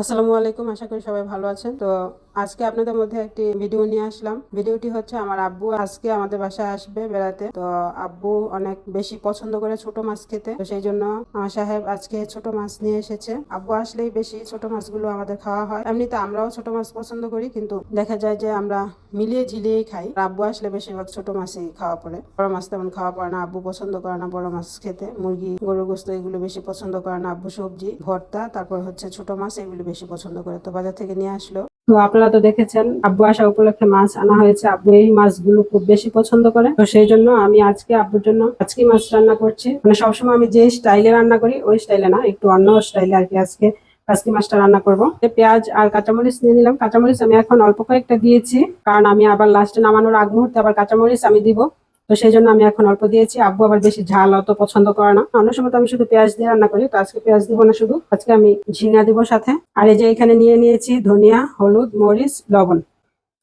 আসসালামু আলাইকুম আশা করি সবাই ভালো আছেন। তো আজকে আপনাদের মধ্যে একটি ভিডিও নিয়ে আসলাম। ভিডিওটি হচ্ছে আমার আব্বু আজকে আমাদের বাসায় আসবে বেড়াতে। তো আব্বু অনেক বেশি পছন্দ করে ছোট মাছ খেতে। তো সেই জন্য আমার সাহেব আজকে ছোট মাছ নিয়ে এসেছে। আব্বু আসলেই বেশি ছোট মাছগুলো আমাদের খাওয়া হয়। এমনিতে আমরাও ছোট মাছ পছন্দ করি, কিন্তু দেখা যায় যে আমরা মিলিয়ে ঝিলিয়েই খাই। আব্বু আসলে বেশিরভাগ ছোট মাছই খাওয়া পড়ে। বড় মাছ তেমন খাওয়া পড়ে না, আব্বু পছন্দ করে না বড় মাছ খেতে। মুরগি গরু গোস্ত এগুলো বেশি পছন্দ করে না আব্বু সবজি, ভর্তা, তারপর হচ্ছে ছোট মাছ এগুলো বেশি পছন্দ করে। তো বাজার থেকে নিয়ে আসলো। তো আপনারা তো দেখেছেন, আব্বু আসা উপলক্ষে মাছ আনা হয়েছে। আব্বু এই মাছগুলো খুব বেশি পছন্দ করে। তো সেই জন্য আমি আজকে আব্বুর জন্য আজকে মাছ রান্না করছি। মানে সবসময় আমি যে স্টাইলে রান্না করি, ওই স্টাইলে না, একটু অন্য স্টাইলে আর কি আজকে আজকে মাছটা রান্না করব। পেঁয়াজ আর কাঁচামরিচ নিয়ে নিলাম। কাঁচামরিচ আমি এখন অল্প কয়েকটা দিয়েছি, কারণ আমি আবার লাস্টে নামানোর আগ মুহূর্তে আবার কাঁচামরিচ আমি দিব। তো সেই জন্য আমি এখন অল্প দিয়েছি। আব্বু আবার বেশি ঝাল অত পছন্দ করে না। অন্য সময় তো আমি শুধু পেঁয়াজ দিয়ে রান্না করি, তো আজকে পেঁয়াজ দিব না শুধু। আজকে আমি ঝিঙা দিব সাথে। আর এই যে এখানে নিয়ে নিয়েছি ধনিয়া, হলুদ, মরিচ, লবণ।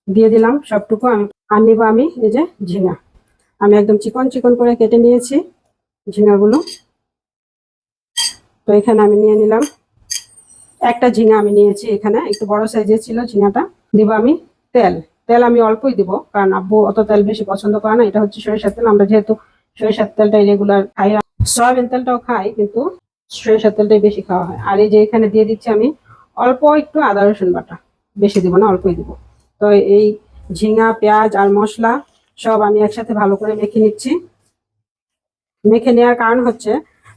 দিয়ে দিলাম সবটুকু। আমি আর নিব আমি এই যে ঝিঙা। আমি একদম চিকন চিকন করে কেটে নিয়েছি ঝিঙাগুলো। তো এখানে আমি নিয়ে নিলাম একটা ঝিঙা আমি নিয়েছি এখানে। একটু বড় সাইজের ছিল ঝিঙাটা। দিব আমি তেল। তেল আমি অল্পই দিব, কারণ আব্বু অত তেল বেশি পছন্দ করে না, এটা হচ্ছে সরিষার তেল। আমরা যেহেতু সরিষার তেলটাই রেগুলার খাই, সয়াবিন তেলটাও খাই, কিন্তু সরিষার তেলটাই বেশি খাওয়া হয়। আর এই যে এখানে দিয়ে দিচ্ছি আমি অল্প একটু আদা, রসুন বাটা। বেশি দিব না, অল্পই দিব। তো এই ঝিঙা, পেঁয়াজ আর মশলা সব আমি একসাথে ভালো করে মেখে নিচ্ছি। মেখে নেওয়ার কারণ হচ্ছে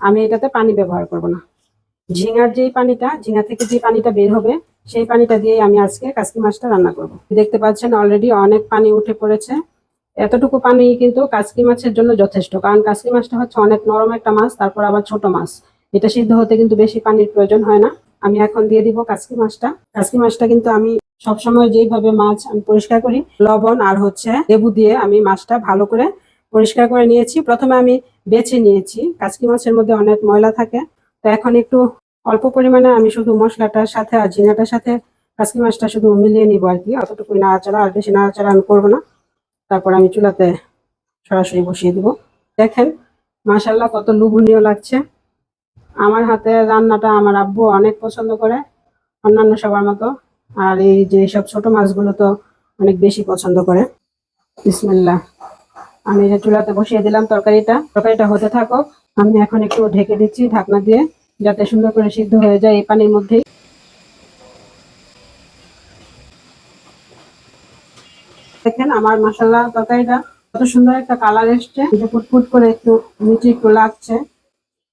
আমি এটাতে পানি ব্যবহার করব না। ঝিঙার যেই পানিটা, ঝিঙা থেকে যে পানিটা বের হবে সেই পানিটা দিয়ে আমি আজকে কাসকি মাছটা রান্না করব। দেখতে পাচ্ছেন অলরেডি অনেক পানি উঠে পড়েছে। এতটুকু পানি কিন্তু কাসকি মাছের জন্য যথেষ্ট, কারণ কাসকি মাছটা হচ্ছে অনেক নরম একটা মাছ, তারপর আবার ছোট মাছ। এটা সিদ্ধ হতে কিন্তু বেশি পানির প্রয়োজন হয় না। আমি এখন দিয়ে দিব কাসকি মাছটা। কাসকি মাছটা কিন্তু আমি সবসময় যেইভাবে মাছ আমি পরিষ্কার করি, লবণ আর হচ্ছে লেবু দিয়ে আমি মাছটা ভালো করে পরিষ্কার করে নিয়েছি। প্রথমে আমি বেছে নিয়েছি, কাসকি মাছের মধ্যে অনেক ময়লা থাকে। তো এখন একটু অল্প পরিমাণে আমি শুধু মশলাটার সাথে আর ঝিঙাটার সাথে কাসকি মাছটা শুধু মিলিয়ে নিব আর কি। অতটুকুই নাড়াচাড়া, আর বেশি নাড়াচাড়া আমি করব না। তারপর আমি চুলাতে সরাসরি বসিয়ে দিব। দেখেন মাশাল্লাহ কত লোভনীয় লাগছে। আমার হাতে রান্নাটা আমার আব্বু অনেক পছন্দ করে, অন্যান্য সবার মতো। আর এই যে সব ছোট মাছগুলো তো অনেক বেশি পছন্দ করে। বিসমিল্লাহ। আমি যে চুলাতে বসিয়ে দিলাম তরকারিটা। তরকারিটা হতে থাকুক। আমি এখন একটু ঢেকে দিচ্ছি ঢাকনা দিয়ে। যাতে সুন্দর করে সিদ্ধ হয়ে যায় এই পানির মধ্যেই। দেখেন আমার মশলা তরকারিটা কত সুন্দর একটা কালার এসছে। ফুটফুট করে একটু নিচে একটু লাগছে।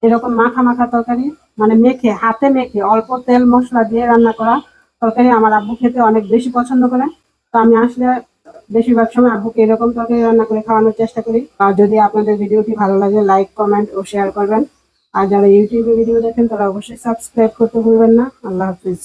এরকম মাখা মাখা তরকারি মানে মেখে, হাতে মেখে, অল্প তেল মশলা দিয়ে রান্না করা তরকারি আমার আব্বু খেতে অনেক বেশি পছন্দ করে। তো আমি আসলে বেশিরভাগ সময় আব্বুকে এরকম তরকারি রান্না করে খাওয়ানোর চেষ্টা করি। আর যদি আপনাদের ভিডিওটি ভালো লাগে লাইক কমেন্ট ও শেয়ার করবেন। আর যারা ইউটিউবে ভিডিও দেখেন তারা অবশ্যই সাবস্ক্রাইব করতে ভুলবেন না। আল্লাহ হাফিজ।